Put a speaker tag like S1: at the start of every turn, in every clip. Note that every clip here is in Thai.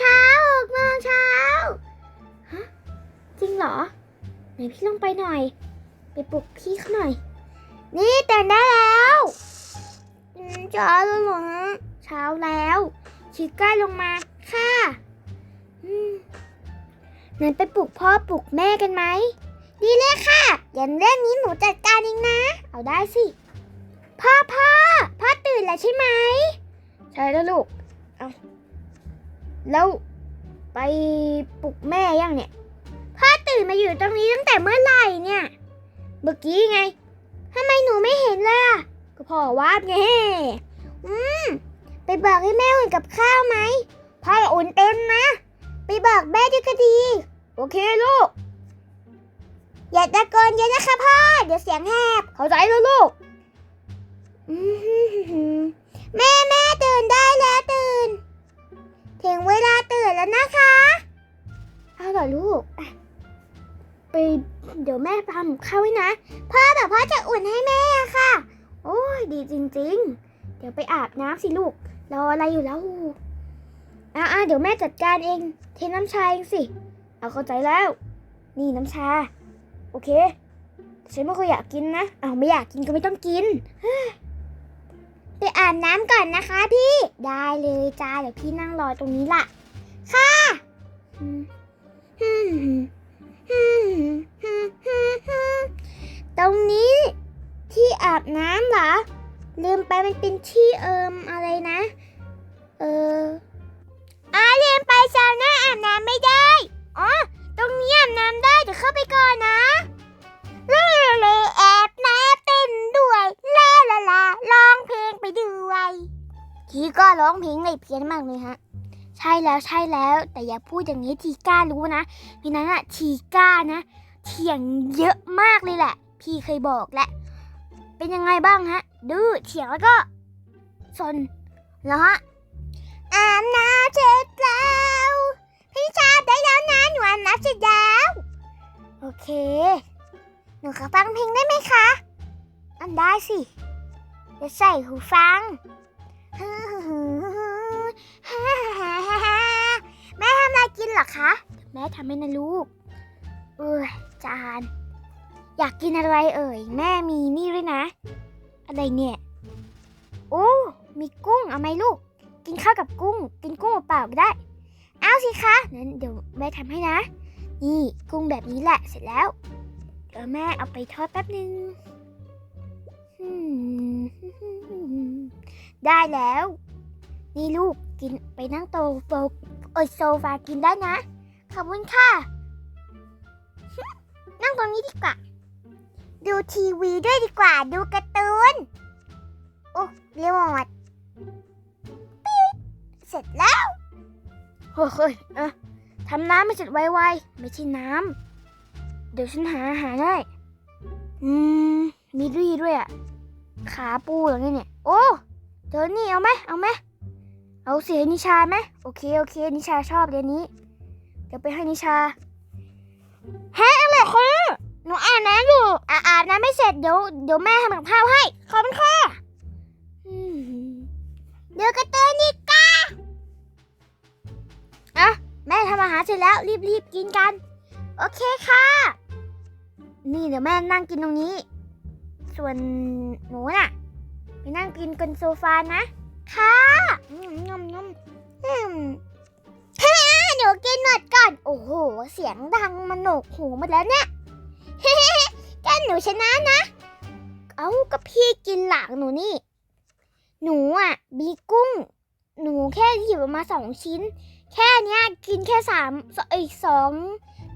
S1: หกโมงเช้าหกโมงเช้าฮะจริงเหรอ ไหนพี่ลงไปหน่อย ไปปลุกพี่เขาหน่อย นี่ตื่นได้แล้วอืมเช้าแล้วเหรอเช้าแล้วชิก้าลงมาค่ะอืมงั้นไปปลุกพ่อปลุกแม่กันไหมดีเลยค่ะอย่างเรื่องนี้หนูจัดการเองนะ เอาได้สิ พ่อพ่อพ่อตื่นแล้วใช่ไหม ใช่แล้วลูก เอา แล้วไปปลุกแม่ยังเนี่ยพ่อตื่นมาอยู่ตรงนี้ตั้งแต่เมื่อไหร่เนี่ยเมื่อกี้ไงทำไมหนูไม่เห็นเลยอะก็พ่อวาดไงอืมไปบอกให้แม่อุ่นกับข้าวไหมพ่ออุ่นเต็มนะ ไปบอกแม่ด้วยก็ดี โอเคลูก อย่าตะโกนเยอะนะคะพ่อ เดี๋ยวเสียงแหบ เข้าใจแล้วลูกอืมแม่แม่ตื่นได้แล้วตื่น ถึงเวลาตื่นแล้วนะคะ เอาเหรอลูก ไปเดี๋ยวแม่ทำข้าวไว้นะ พ่อแต่พ่อจะอุ่นให้แม่อะค่ะ โอ้ยดีจริง ๆ เดี๋ยวไปอาบน้ำสิลูก รออะไรอยู่แล้วอะอะเดี๋ยวแม่จัดการเอง เทน้ำชาเองสิ เอาเข้าใจแล้ว นี่น้ำชา โอเค ฉันไม่ค่อยอยากกินนะ เอาไม่อยากกินก็ไม่ต้องกินเฮ้ ไปอาบน้ำก่อนนะคะพี่ ได้เลยจ้า เดี๋ยวพี่นั่งรอตรงนี้ล่ะ ค่ะตรงนี้ที่อาบน้ำเหรอ ลืมไปมันเป็นที่เอิมอะไรนะ เอออาลืมไปซาวน่าอาบน้ำไม่ได้ อ๋อ ตรงนี้อาบน้ำได้ เดี๋ยวเข้าไปก่อนนะเลเล ทีก็ร้องเพลงไม่เพี้ยนมากเลยฮะ ใช่แล้วใช่แล้ว แต่อย่าพูดอย่างนี้ทีก้ารู้นะพี่นั้นอะทีก้านะเถียงเยอะมากเลยแหละ พี่เคยบอกแหละ เป็นยังไงบ้างฮะ ดื้อเถียงแล้วก็สนแล้วฮะอาบน้ำเสร็จแล้วพี่ชาบได้แล้วนะหนูอาบน้ำเสร็จแล้วโอเค หนูขอฟังเพลงได้ไหมคะอันได้สิจะใส่หูฟัง แม่ทำอะไรกินเหรอคะ แม่ทำให้นะลูก เอ้ยจาน อยากกินอะไรเอ่ย แม่มีนี่ด้วยนะ อะไรเนี่ย โอ้ มีกุ้งเอาไหมลูก กินข้าวกับกุ้ง กินกุ้งเปล่าๆก็ได้ เอาสิคะงั้นเดี๋ยวแม่ทำให้นะ นี่กุ้งแบบนี้แหละเสร็จแล้ว เดี๋ยวแม่เอาไปทอดแป๊บนึงอืม ได้แล้ว นี่ลูกกินไปนั่งโตโตเอยโซฟากินได้นะ ขอบคุณค่ะ นั่งตรงนี้ดีกว่า ดูทีวีด้วยดีกว่า ดูการ์ตูน โอ้เรียกหมดปี๊ดเสร็จแล้วเฮ้ยเออทำน้ำไม่เสร็จไวๆไม่ใช่น้ำ เดี๋ยวฉันหาหารให้อืม มีรีด้วยอะ ขาปูเหรเนี่ย โอ้ เจอนี่เอาไหมเอาไหมเอาเสียนิชาไหมโอเคโอเค นิชาชอบเดี๋ยวนี้เดี๋ยวไปให้นิชาฮะอะไรคือหนูอ่านน้ำอยู่อาอานน้ำไม่เสร็จเดี๋ยวเดี๋ยวแม่ทำกับข้าวให้ขอบคุณค่ะเดี๋ยวกระตือนี่กาอะแม่ทำอาหารเสร็จแล้วรีบรีบกินกัน โอเคค่ะ นี่เดี๋ยวแม่นั่งกินตรงนี้ ส่วนหนูน่ะ ไปนั่งกินกันโซฟานะ ค่ะอืมงมงมอืมฮ่าหนูกินหมดก่อน โอ้โห เสียงดังมันโหนกหูหมดแล้วเนี่ยกันหนูชนะนะ เอ้าก็พี่กินหลังหนูนี่ หนูอะมีกุ้ง หนูแค่หยิบออกมาสองชิ้น แค่เนี้ยกินแค่สามอ้ยสอง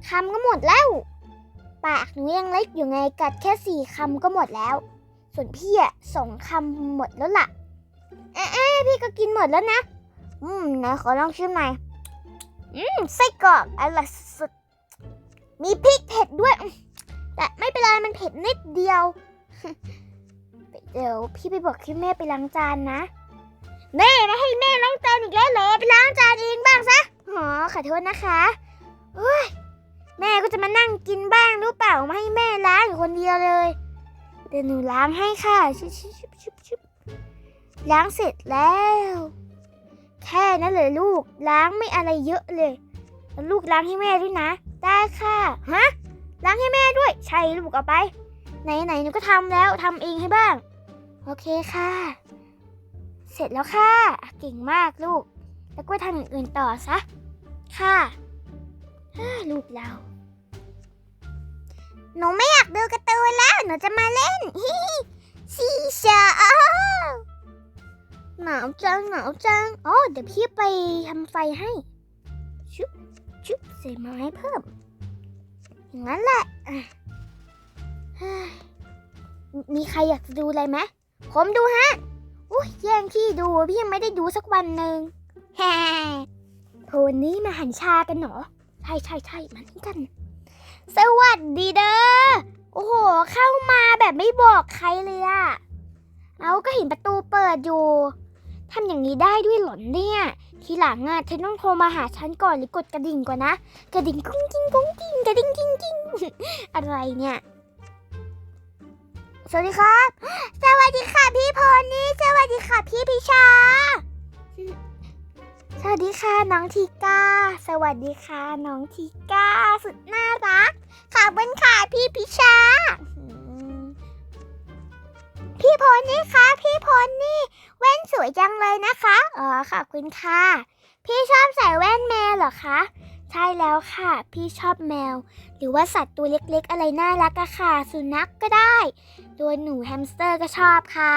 S1: คำก็หมดแล้ว ปากหนูยังเล็กอยู่ไงกัดแค่สี่คำก็หมดแล้ว ส่วนพี่อะสองคำหมดแล้วล่ะ เอ๊ะพี่ก็กินหมดแล้วนะ อืมไหนขอลองชิมหน่อย อืมไส้กรอกอร่อยสุด มีพริกเผ็ดด้วย แต่ไม่เป็นไรมันเผ็ดนิดเดียว เดี๋ยวพี่ไปบอกให้แม่ไปล้างจานนะ แม่ไม่ให้แม่ล้างจานอีกแล้วเหรอ ไปล้างจานเองบ้างซะอ๋อขอโทษนะคะเฮ้ยแม่ก็จะมานั่งกินบ้างรือเปล่าไม่ให้แม่ล้างอยู่คนเดียวเลย ดี๋ยวหนูล้างให้ค่ะชิบชิบชิบชิบชิบล้างเสร็จแล้ว แค่นั้นเลยลูกล้างไม่อะไรเยอะเลยแล้วลูกล้างให้แม่ด้วยนะ ได้ค่ะฮะล้างให้แม่ด้วย ใช่ลูกเอาไป ไหนไหนหนูก็ทำแล้วทำเองให้บ้าง โอเคค่ะ เสร็จแล้วค่ะเก่งมากลูก แล้วก็ทำอย่างอื่นต่อซะค่ะฮ่าลูกเรา หนูไม่อยากดูการ์ตูนแล้ว หนูจะมาเล่นฮิซีเชาหนาวจังหนาวจังอ๋อเดี๋ยวพี่ไปทำไฟให้ ชุบชุบใส่ไม้เพิ่ม อย่างนั้นแหละมีใครอยากจะดูอะไรไหมผมดูฮะอุ้ยแย่งที่ดูพี่ยังไม่ได้ดูสักวันหนึ่งแฮ่โทนนี้มาหันชากันเหรอ ใช่ใช่ใช่มานี่กัน สวัสดีเด้อ โอ้โห เข้ามาแบบไม่บอกใครเลยอะเอาก็เห็นประตูเปิดอยู่ ทำอย่างนี้ได้ด้วยหรอเนี่ย ทีหลังอะเธอต้องโทรมาหาฉันก่อนหรือกดกระดิ่งก่อนนะ กระดิ่งกุ้งกิ้งกุ้งกิ้งกระดิ่งกิ้งกิ้งอะไรเนี่ย สวัสดีครับ สวัสดีค่ะพี่พรนี่ สวัสดีค่ะพี่พิชา สวัสดีค่ะน้องทีก้า สวัสดีค่ะน้องทีก้า สุดน่ารัก ขอบคุณค่ะพี่พิชา พี่พลนี่คะพี่พลนี่ แว่นสวยจังเลยนะคะ อ๋อขอบคุณค่ะ พี่ชอบใส่แว่นแมวเหรอคะ ใช่แล้วค่ะ พี่ชอบแมว หรือว่าสัตว์ตัวเล็กๆ อะไรน่ารักอะค่ะ สุนัขกก็ได้ ตัวหนูแฮมสเตอร์ก็ชอบค่ะ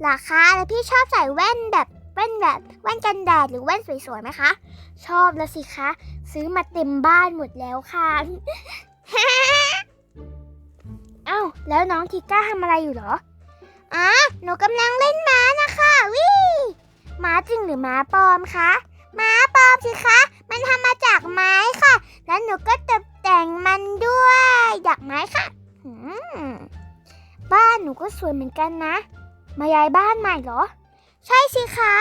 S1: เหรอคะแล้วพี่ชอบใส่แว่นแบบ แว่นแบบแว่นกันแดดหรือแว่นสวยๆไหมคะ ชอบแล้วสิคะ ซื้อมาเต็มบ้านหมดแล้วค่ะเอ้าแล้วน้องทิก้าทำอะไรอยู่หรออ๋อหนูกำลังเล่นม้านะคะวิม้าจริงหรือม้าปลอมคะม้าปลอมสิคะ มันทำมาจากไม้ค่ะ แล้วหนูก็ตกแต่งมันด้วยดอกไม้ค่ะบ้านหนูก็สวยเหมือนกันนะ มาย้ายบ้านใหม่เหรอ ใช่สิคะ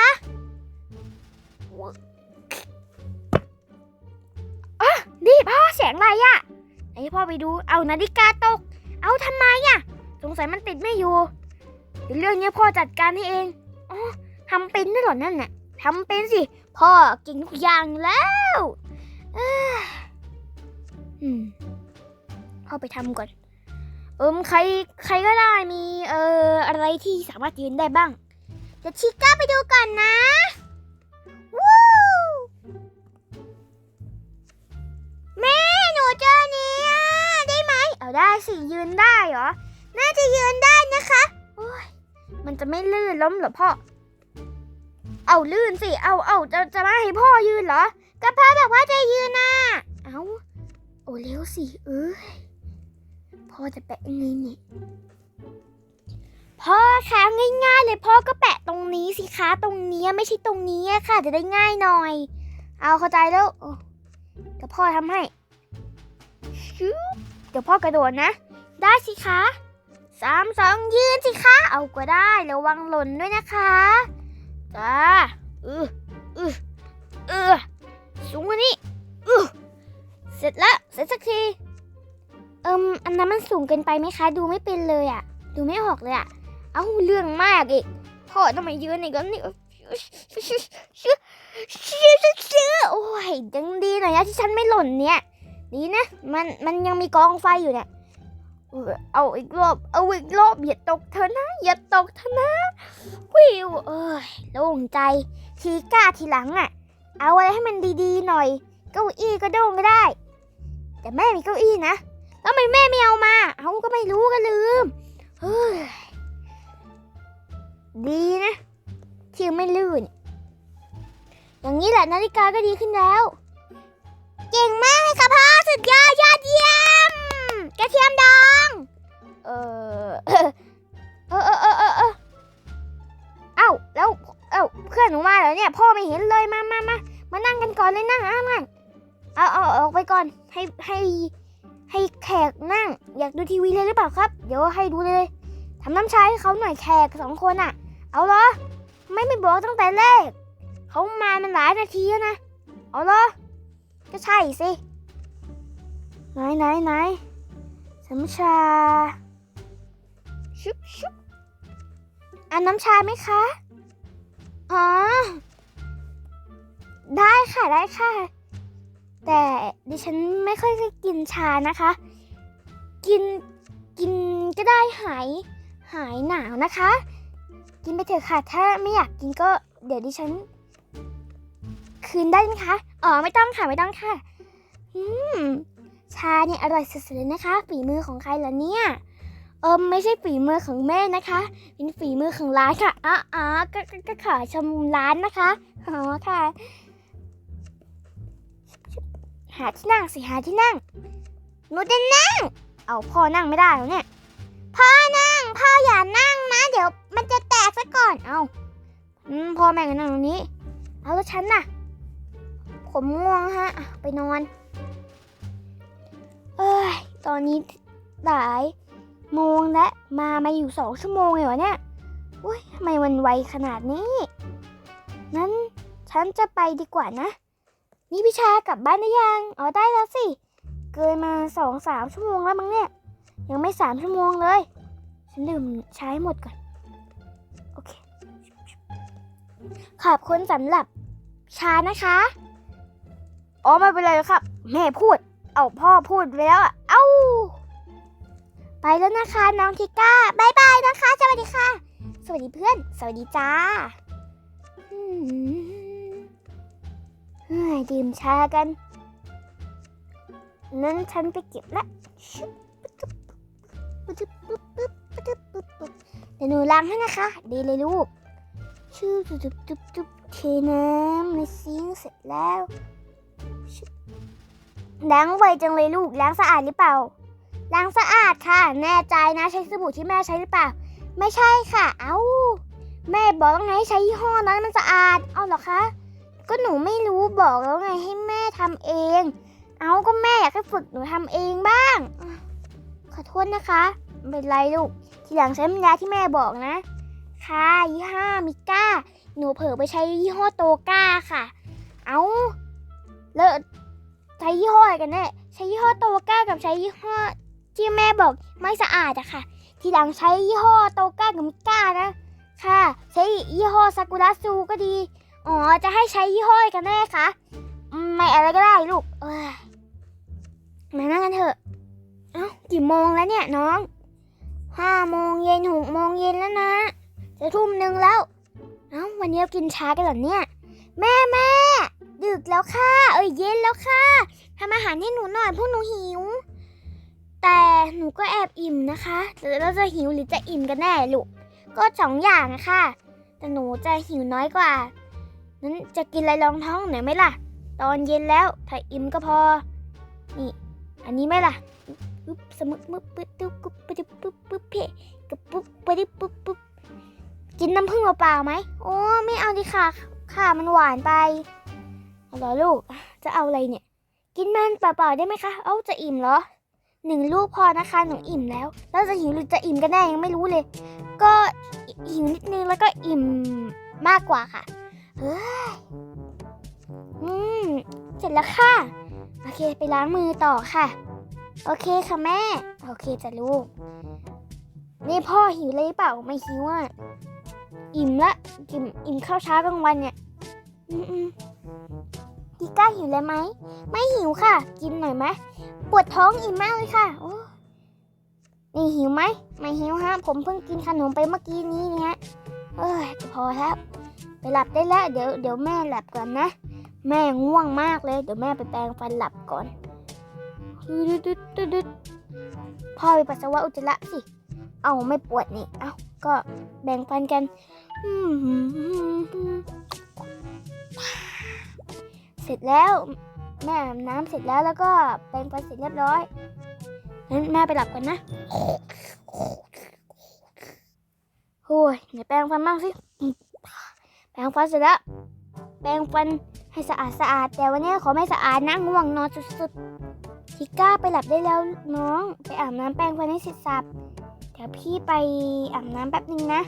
S1: อะนี่พ่อเสียงอะไรอะไอ้พ่อไปดู เอานาฬิกาตก เอาทำไมอะสงสัยมันติดไม่อยู่เดี๋ยวเรื่องนี้พ่อจัดการให้เอง อ๋อทำเป็นด้วยหรอนั่นน่ะทำเป็นสิ พ่อเก่งทุกอย่างแล้วอืมพ่อไปทำก่อน เอิมใคร ใครก็ได้มี เอ่อ อะไรที่สามารถยืนได้บ้าง เดี๋ยวชิก้าไปดูก่อนนะวู้แม่หนูเจอเนี้ยได้ไหมเอาได้สิยืนได้เหรอน่าจะยืนได้นะคะโอ้ยมันจะไม่ลื่นล้มเหรอพ่อเอาลื่นสิเอาเอาจะจะมาให้พ่อยืนเหรอก็พ่อบอกว่าจะยืนน่ะเอาโอ้เร็วสิเอ้ยพ่อจะแปะยังไงนี่ พ่อคะง่ายๆเลยพ่อก็แปะตรงนี้สิคะตรงนี้ไม่ใช่ตรงนี้อะค่ะ จะได้ง่ายหน่อย เอาเข้าใจแล้วโอ้เดี๋ยวพ่อทำให้เดี๋ยวพ่อกระโดดนะ ได้สิคะสามสองยืนสิคะ เอาก็ได้ระวังหล่นด้วยนะคะจ้าเออเออเออสูงกว่านี้เออเสร็จแล้วเสร็จสักทีเอิมอันนั้นมันสูงเกินไปไหมคะ ดูไม่เป็นเลยอะดูไม่ออกเลยอะ เอ้าเรื่องมากอีกพ่อทำไมยืนอีกแล้วนี่โอ้ยยังดีหน่อยนะที่ฉันไม่หล่นเนี่ยดีนะมันมันยังมีกองไฟอยู่เนี่ยเอาอีกรอบเอาอีกรอบอย่าตกเธอนะอย่าตกเธอนะวิวเอ้ยโล่งใจทีกล้าทีหลังอะ เอาอะไรให้มันดีๆหน่อย เก้าอี้ก็โด่งก็ได้ แต่แม่มีเก้าอี้นะแล้วทำไมแม่ไม่เอามาเอาก็ไม่รู้ก็ลืมเฮ้ย ดีนะที่ไม่ลื่น อย่างนี้แหละนาฬิกาก็ดีขึ้นแล้ว เก่งมากเลยค่ะพ่อสุดยอดยอดเยี่ยม กระเทียมดอง เออเออเออเออเออเออเอ้าแล้วเอ้าเพื่อนหนูมาเหรอเนี่ยพ่อไม่เห็นเลยมามามามานั่งกันก่อนเลยนั่งนั่งนั่งเอาเอาเอาออกไปก่อนให้ให้ให้แขกนั่ง อยากดูทีวีเลยหรือเปล่าครับ เดี๋ยวให้ดูเลยทำน้ำชาให้เขาหน่อยแขกสองคนอะ เอาเหรอ ไม่ไม่บอกตั้งแต่แรกเขามามันหลายนาทีแล้วนะ เอาเหรอ ก็ใช่สิ ไหนไหนไหนน้ำชา ชุบชุบอันน้ำชาไหมคะ อ๋อ ได้ค่ะได้ค่ะ แต่ดิฉันไม่ค่อยกินชานะคะ กินกินก็ได้หายหายหนาวนะคะ กินไปเถอะค่ะ ถ้าไม่อยากกินก็เดี๋ยวดิฉัน คืนได้ไหมคะ อ๋อไม่ต้องค่ะไม่ต้องค่ะ อืมชาเนี่ยอร่อยสุดๆเลยนะคะ ฝีมือของใครล่ะเนี่ยเออไม่ใช่ฝีมือของแม่นะคะ เป็นฝีมือของร้านค่ะอ๋ออ๋อก็ก็ก็ขอชมร้านนะคะอ๋อค่ะ หาที่นั่งสิหาที่นั่งหนูจะนั่ง เอาพ่อนั่งไม่ได้แล้วเนี่ยพ่อนั่งพ่ออย่านั่งนะ เดี๋ยวมันจะ ซะก่อน เอาอพ่อแม่ก็นั่งตรงนี้ เอาแล้วฉันน่ะ ผมง่วงฮะ ไปนอน เอ้ย ตอนนี้หลายโมงและมามาอยู่สองชั่วโมงเลยวะเนี่ยอุ้ยทำไมมันไวขนาดนี้งั้นฉันจะไปดีกว่านะ นี่พิชากลับบ้านได้ยัง อ๋อได้แล้วสิ เกินมาสองสามชั่วโมงแล้วมั้งเนี่ย ยังไม่สามชั่วโมงเลย ฉันดื่มใช้หมดก่อน ขอบคุณสำหรับชานะคะ อ๋อไม่เป็นไรครับ แม่พูด เอาพ่อพูดไปแล้วอะเอ้า ไปแล้วนะคะน้องทิก้าบายบายนะคะ สวัสดีค่ะ สวัสดีเพื่อน สวัสดีจ้าอืมเฮ้ยดื่มชากัน นั้นฉันไปเก็บละเดี๋ยวหนูล้างให้นะคะ ดีเลยลูก ชุบจุบจุบจุบเทน้ำในซิงเสร็จแล้วล้างไวจังเลยลูกล้างสะอาดหรือเปล่าล้างสะอาดค่ะ แน่ใจนะใช้สบู่ที่แม่ใช้หรือเปล่า ไม่ใช่ค่ะ เอ้าแม่บอกแล้วไงให้ใช้ยี่ห้อนั้นมันสะอาด เอาเหรอคะ ก็หนูไม่รู้บอกแล้วไงให้แม่ทำเอง เอาก็แม่อยากให้ฝึกหนูทำเองบ้าง ขอโทษนะคะ ไม่เป็นไรลูก ทีหลังใช้น้ำยาที่แม่บอกนะ ค่ะยี่ห้อมิก้า หนูเผลอไปใช้ยี่ห้อโตก้าค่ะ เอาแล้วใช้ยี่ห้ออะไรกันแน่ใช้ยี่ห้อโตก้ากับใช้ยี่ห้อที่แม่บอกไม่สะอาดอะค่ะ ทีหลังใช้ยี่ห้อโตก้ากับมิก้านะ ค่ะ ใช้ยี่ห้อซากุระซูก็ดี อ๋อ จะให้ใช้ยี่ห้อกันแน่คะไม่อะไรก็ได้ลูก เอ้ยมานั่งกันเถอะ เอ้ากี่โมงแล้วเนี่ยน้องห้าโมงเย็นหกโมงเย็นแล้วนะ จะทุ่มหนึ่งแล้ว เอ้าวันนี้เรากินช้ากันเหรอเนี่ย แม่แม่ดึกแล้วค่ะ เอ้ยเย็นแล้วค่ะทำอาหารให้หนูหน่อยพวกหนูหิว แต่หนูก็แอบอิ่มนะคะหรือเราจะหิวหรือจะอิ่มกันแน่ลูกก็สองอย่างอะค่ะแต่หนูจะหิวน้อยกว่านั้นจะกินอะไรรองท้องหน่อยไหมล่ะ ตอนเย็นแล้วถ้าอิ่มก็พอ นี่ อันนี้ไหมล่ะปึ๊บสมุดมึบปึ๊บตุ๊บปึ๊บปึ๊บปึ๊บเพะกระปุ๊บปึ๊บปึ๊บปึ๊บ กินน้ำผึ้งเปล่าไหม โอ้ไม่เอาดิค่ะ ค่ะมันหวานไปเอาเหรอลูก จะเอาอะไรเนี่ย กินมันเปล่าๆได้ไหมคะ เอ้าจะอิ่มเหรอหนึ่งลูกพอนะคะหนูอิ่มแล้ว แล้วจะหิวหรือจะอิ่มกันแน่ยังไม่รู้เลย ก็หิวนิดนึงแล้วก็อิ่มมากกว่าค่ะ เฮ้ย อืม เสร็จแล้วค่ะ โอเคไปล้างมือต่อค่ะ โอเคค่ะแม่ โอเคจ้ะลูก นี่พ่อหิวเลยหรือเปล่าไม่หิวอะ อิ่มละอิ่มอิ่มข้าวเช้ากลางวันเนี่ยอืมอืมกีก้าหิวเลยไหม ไม่หิวค่ะ กินหน่อยไหมปวดท้องอิ่มมากเลยค่ะโอ้นี่หิวไหมไม่หิวฮะ ผมเพิ่งกินขนมไปเมื่อกี้นี้เนี่ยเอ้ยพอแล้วไปหลับได้แล้วเดี๋ยวเดี๋ยวแม่หลับก่อนนะ แม่ง่วงมากเลย เดี๋ยวแม่ไปแปรงฟันหลับก่อนดึดดึดดึดดึดพ่อไปปัสสาวะอุจจาระสิ เอาไม่ปวดนี่ เอาก็แบ่งฟันกัน เสร็จแล้วแม่อาบน้ำเสร็จแล้วแล้วก็แปรงฟันเสร็จเรียบร้อยงั้นแม่ไปหลับกันนะโอ้ยไหนแปรงฟันบ้างสิ แปรงฟันเสร็จแล้ว แปรงฟันให้สะอาดสะอาด แต่วันนี้ขอไม่สะอาดนะง่วงนอนสุดๆทิก้าไปหลับได้แล้วน้อง ไปอาบน้ำแปรงฟันให้เสร็จสับ ดี๋ยวพี่ไปอาบน้ำแป๊บนึงนะ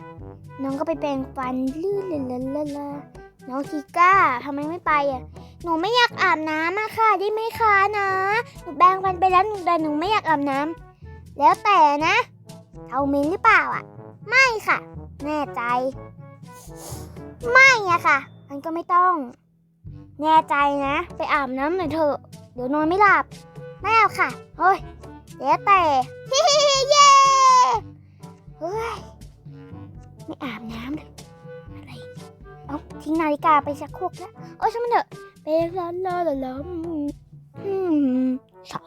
S1: น้องก็ไปแปรงฟันลื่นเลยละละน้องทิก้าทำไมไม่ไปอะ หนูไม่อยากอาบน้ำอะค่ะ ได้ไหมคะนะ หนูแปรงฟันไปแล้วหนูแต่หนูไม่อยากอาบน้ำแล้วแต่นะเอาเมนหรือเปล่าอะ ไม่ค่ะ แน่ใจ ไม่อะค่ะมันก็ไม่ต้อง แน่ใจนะ ไปอาบน้ำหน่อยเถอะ เดี๋ยวนอนไม่หลับไม่เอาค่ะ เฮ้ยเดี๋ยวแต่ฮิฮิฮิเย้ เฮ้ย ไม่อาบน้ำเลย อะไร เอาทิ้งนาฬิกาไปชักครกแล้วโอ้ยช่างมันเถอะไปลาลาลาลาอืมชอ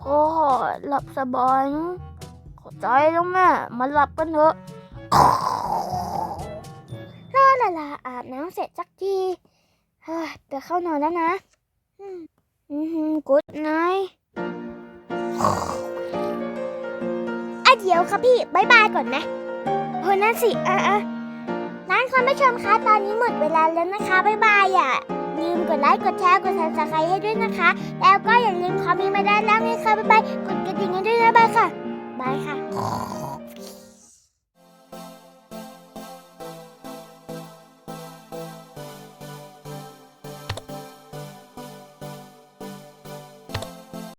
S1: พ่อหลับสบายนะขอใจแล้วแม่ มาหลับกันเถอะลาลาลาอาบน้ำเสร็จสักทีเฮ้ยไปเข้านอนแล้วนะ อืมอืมกุดไนอะ เดี๋ยวค่ะพี่บายบายก่อนนะโอ้นั่นสิอะอะร้านคุณผู้ชมคะตอนนี้หมดเวลาแล้วนะคะบายบายอะลืมกดไลค์กดแชร์กดซับสไครต์ให้ด้วยนะคะ แล้วก็อย่าลืมคอมเมนต์มาได้แล้วนะคะบายบายกดกระดิ่งให้ด้วยนะบายค่ะบายค่ะ